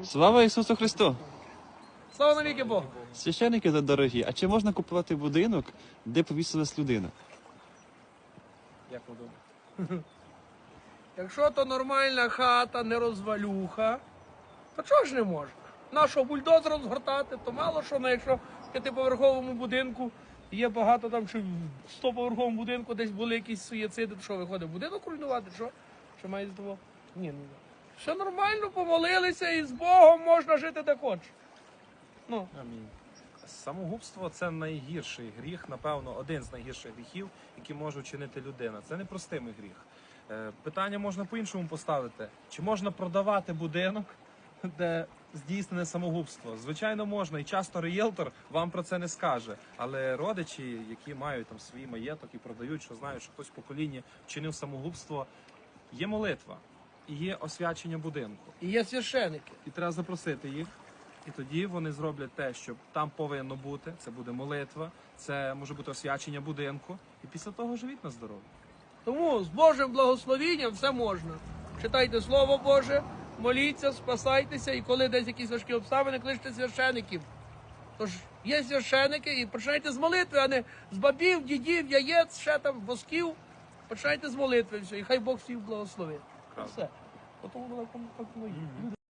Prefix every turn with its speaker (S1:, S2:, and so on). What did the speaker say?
S1: Слава Ісусу Христу!
S2: Слава навіки Богу!
S1: Священники дорогі, а чи можна купувати будинок, де повісилась людина?
S2: Як ви думаєте? Якщо то нормальна хата, не розвалюха, то чого ж не можна? Нашого бульдозера розгортати, то мало що, ну якщо в п'ятиповерховому будинку є багато там, чи в 100-поверховому будинку десь були якісь суєциди, то що виходить, будинок руйнувати, що? Що має з того? Ні, ну все нормально, помолилися і з Богом можна жити де хочеш. Ну,
S3: Амінь. Самогубство це найгірший гріх, напевно, один з найгірших гріхів, які може вчинити людина. Це непростимий гріх. Е, Питання можна по-іншому поставити: чи можна продавати будинок, де здійснене самогубство? Звичайно, можна, і часто рієлтор вам про це не скаже. Але родичі, які мають там свій маєток і продають, що знають, що хтось в поколінні вчинив самогубство, є молитва і є освячення будинку.
S2: і є священики.
S3: І треба запросити їх. І тоді вони зроблять те, що там повинно бути. Це буде молитва, це може бути освячення будинку. І після того живіть на здоров'я.
S2: Тому з Божим благословінням все можна. Читайте Слово Боже, моліться, спасайтеся, і коли десь якісь важкі обставини, кличте священиків. Тож є священики і починайте з молитви, а не з бабів, дідів, яєць, ще там восків. Починайте з молитви все, і хай Бог всіх благословить.
S3: Правда.
S2: Все. Тому воно так воно і.